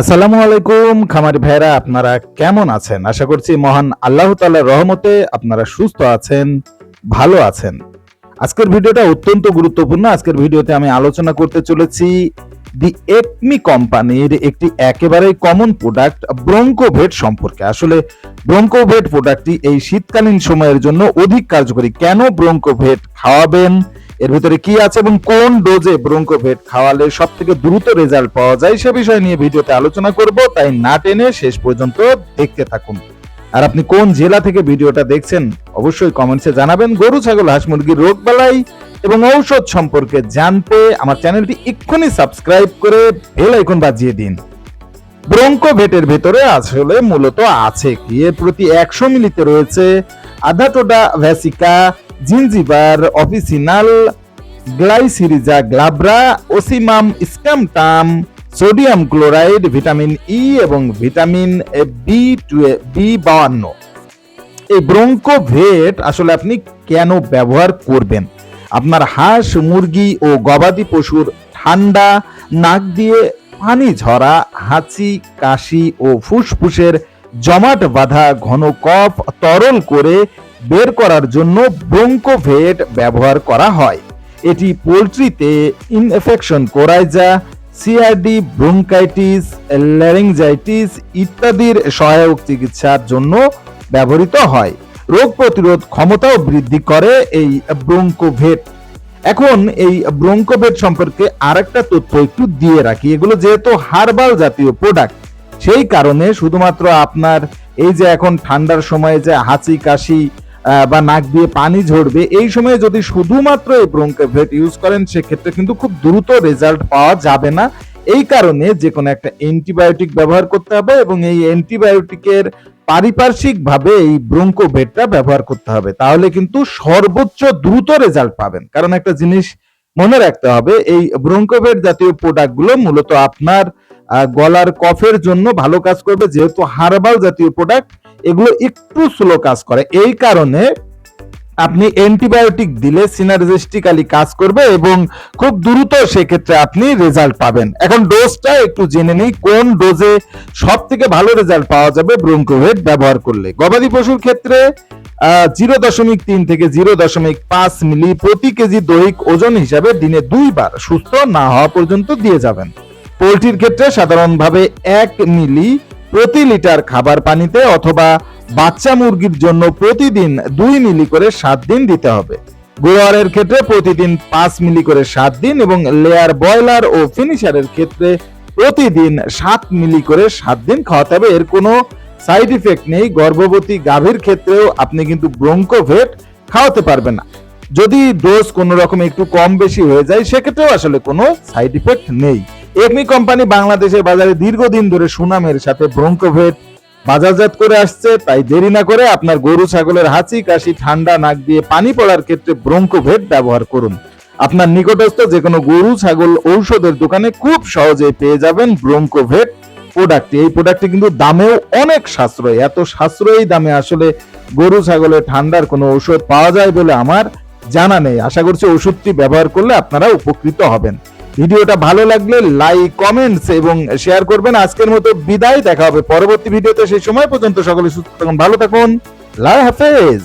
আসসালামু আলাইকুম, খামারি ভাইরা আপনারা কেমন আছেন? আশা করছি মহান আল্লাহ তাআলার রহমতে আপনারা সুস্থ আছেন, ভালো আছেন। আজকের ভিডিওটা অত্যন্ত গুরুত্বপূর্ণ। আজকের ভিডিওতে আমি আলোচনা করতে চলেছি দি একমি কোম্পানির একটি একেবারেই কমন প্রোডাক্ট ব্রঙ্কোভেট সম্পর্কে। আসলে ব্রঙ্কোভেট প্রোডাক্টটি এই শীতকালীন সময়ের জন্য অধিক কার্যকরী। কেন ব্রঙ্কোভেট খাওয়াবেন? এর ভিতরে কি আছে এবং কোন ডোজে ব্রঙ্কোভেট খাওয়ালে সব থেকে দ্রুত রেজাল্ট পাওয়া যায় সে বিষয় নিয়ে ভিডিওতে আলোচনা করব, তাই না টেনে শেষ পর্যন্ত দেখতে থাকুন। আর আপনি কোন জেলা থেকে ভিডিওটা দেখছেন, অবশ্যই কমেন্টসে জানাবেন। গরু, ছাগল, হাঁস মুরগির রোগ বালাই এবং ঔষধ সম্পর্কে জানতে আমার চ্যানেলটি এক্ষুনি সাবস্ক্রাইব করে বেল আইকন বাজিয়ে দিন। ব্রঙ্কোভেটের ভেতরে আসলে মূলত আছে কি? এর প্রতি একশো মিলিতে রয়েছে আধা Adhatoda vasica Zingiber officinale Glycyrrhiza glabra Ocimum sanctum sodium chloride, vitamin E এবং ভিটামিন বি বি বাউান্ন। এই ব্রঙ্কোভেট আসলে আপনি কেন ব্যবহার করবেন? আপনার হাঁস, মুরগি ও গবাদি পশুর ঠান্ডা, নাক দিয়ে পানি ঝরা, হাঁচি, কাশি ও ফুসফুসের জমাট বাঁধা ঘন কফ তরল করে বের করার জন্য ব্রঙ্কোভেট ব্যবহার করা হয়। এটি পোলট্রিতে infection coryza CRD bronchitis, laryngitis ইত্যাদির সহায়ক চিকিৎসার জন্য ব্যবহৃত হয়। রোগ প্রতিরোধ ক্ষমতাও বৃদ্ধি করে এই ব্রঙ্কোভেট এখন এই ব্রঙ্কোভেট সম্পর্কে আরেকটা তথ্য একটু দিয়ে রাখি। এগুলো যেহেতু হার্বাল জাতীয় প্রোডাক্ট, সেই কারণে শুধুমাত্র আপনার এই যে এখন ঠান্ডার সময়ে যে হাঁচি, কাশি বা নাক দিয়ে পানি ঝরবে, এই সময়ে যদি শুধুমাত্র এই ব্রঙ্কোভেট ইউজ করেন, সেক্ষেত্রে কিন্তু খুব দ্রুত রেজাল্ট পাওয়া যাবে না। এই কারণে যে কোনো একটা অ্যান্টিবায়োটিক ব্যবহার করতে হবে এবং এই অ্যান্টিবায়োটিকের পারিপার্শ্বিক ভাবে এই ব্রঙ্কোভেটটা ব্যবহার করতে হবে। তাহলে কিন্তু সর্বোচ্চ দ্রুত রেজাল্ট পাবেন। কারণ একটা জিনিস মনে রাখতে হবে, এই ব্রঙ্কোভেট জাতীয় প্রোডাক্টগুলো মূলত আপনার গলার কফের জন্য ভালো কাজ করবে, যেহেতু হার্বাল জাতীয় প্রোডাক্ট এগুলো একটু স্লো কাজ করে। এই কারণে আপনি অ্যান্টিবায়োটিক দিলে সিনার্জিস্টিক্যালি কাজ করবে এবং খুব দ্রুত সেক্ষেত্রে আপনি রেজাল্ট পাবেন। এখন ডোজটা একটু জেনে নিই, কোন ডোজে সব থেকে ভালো রেজাল্ট পাওয়া যাবে ব্রঙ্কোভেট ব্যবহার করলে। গবাদি পশুর ক্ষেত্রে জিরো দশমিক তিন থেকে জিরো দশমিক পাঁচ মিলি প্রতি কেজি দৈহিক ওজন হিসাবে দিনে দুইবার সুস্থ না হওয়া পর্যন্ত দিয়ে যাবেন। পোলট্রির ক্ষেত্রে সাধারণভাবে এক মিলি প্রতি লিটার খাবার পানিতে অথবা বাচ্চা মুরগির জন্য প্রতিদিন দুই মিলি করে সাত দিন দিতে হবে। গোয়ারের ক্ষেত্রে প্রতিদিন পাঁচ মিলি করে সাত দিন এবং লেয়ার ব্রয়লার ও ফিনিশারের ক্ষেত্রে প্রতিদিন সাত মিলি করে সাত দিন খাওয়াতে হবে। এর কোনো সাইড ইফেক্ট নেই। গর্ভবতী গাভীর ক্ষেত্রেও আপনি কিন্তু ব্রঙ্কোভেট খাওয়াতে পারবেন না। যদি ডোজ কোনো রকম একটু কম বেশি হয়ে যায়, সেক্ষেত্রেও আসলে কোনো সাইড ইফেক্ট নেই। একমি কোম্পানি বাংলাদেশের বাজারে দীর্ঘদিন ধরে সুনামের সাথে ব্রঙ্কোভেট বাজারজাত করে আসছে, তাই দেরি না করে আপনার গরু, ছাগলের হাঁচি, কাশি, ঠান্ডা, নাক দিয়ে পানি পড়ার ক্ষেত্রে ব্রঙ্কোভেট ব্যবহার করুন। আপনার নিকটস্থ যে কোনো গরু, ছাগল, ঔষধের দোকানে খুব সহজে পেয়ে যাবেন ব্রঙ্কোভেট প্রোডাক্টটি এই প্রোডাক্টটি কিন্তু দামেও অনেক সাশ্রয়। এত সাশ্রয়ী দামে আসলে গরু, ছাগলের ঠান্ডার কোনো ঔষধ পাওয়া যায় বলে আমার জানা নেই। আশা করছি ওষুধটি ব্যবহার করলে আপনারা উপকৃত হবেন। ভিডিওটা ভালো লাগলে লাইক কমেন্টস এবং শেয়ার করবেন। আজকের মতো বিদায়। দেখা হবে পরবর্তী ভিডিওতে। সেই সময় পর্যন্ত সকলে সুস্থ থাকুন, ভালো থাকুন। লাই হাফেজ।